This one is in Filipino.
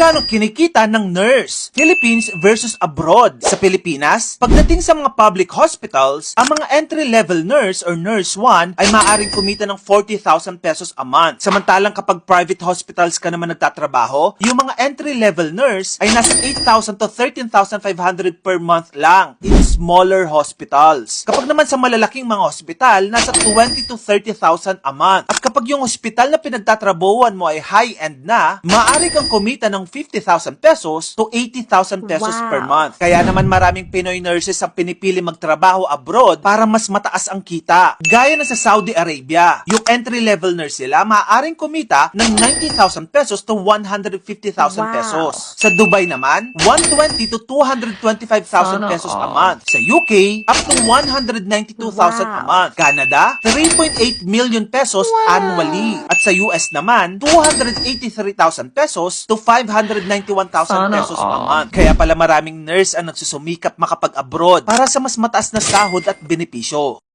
Magkano kinikita ng nurse? Philippines versus abroad. Sa Pilipinas, pagdating sa mga public hospitals, ang mga entry-level nurse or nurse 1 ay maaaring kumita ng 40,000 pesos a month. Samantalang kapag private hospitals ka naman nagtatrabaho, yung mga entry-level nurse ay nasa 8,000 to 13,500 per month lang in smaller hospitals. Kapag naman sa malalaking mga hospital, nasa 20 to 30,000 a month. At kapag yung hospital na pinagtatrabuhan mo ay high-end na, maaari kang kumita ng 50,000 pesos to 80,000 pesos wow. per month. Kaya naman maraming Pinoy nurses ang pinipili magtrabaho abroad para mas mataas ang kita. Gaya na sa Saudi Arabia, yung entry-level nurse sila maaaring kumita ng 90,000 pesos to 150,000 wow. pesos. Sa Dubai naman, 120 to 225,000 pesos a oh. month. Sa UK, up to 192,000 wow. a month. Canada, 3.8 million pesos wow. annually. At sa US naman, 283,000 pesos to 500 191,000 pesos a month. Kaya pala maraming nurse ang nagsusumikap makapag-abroad para sa mas mataas na sahod at benepisyo.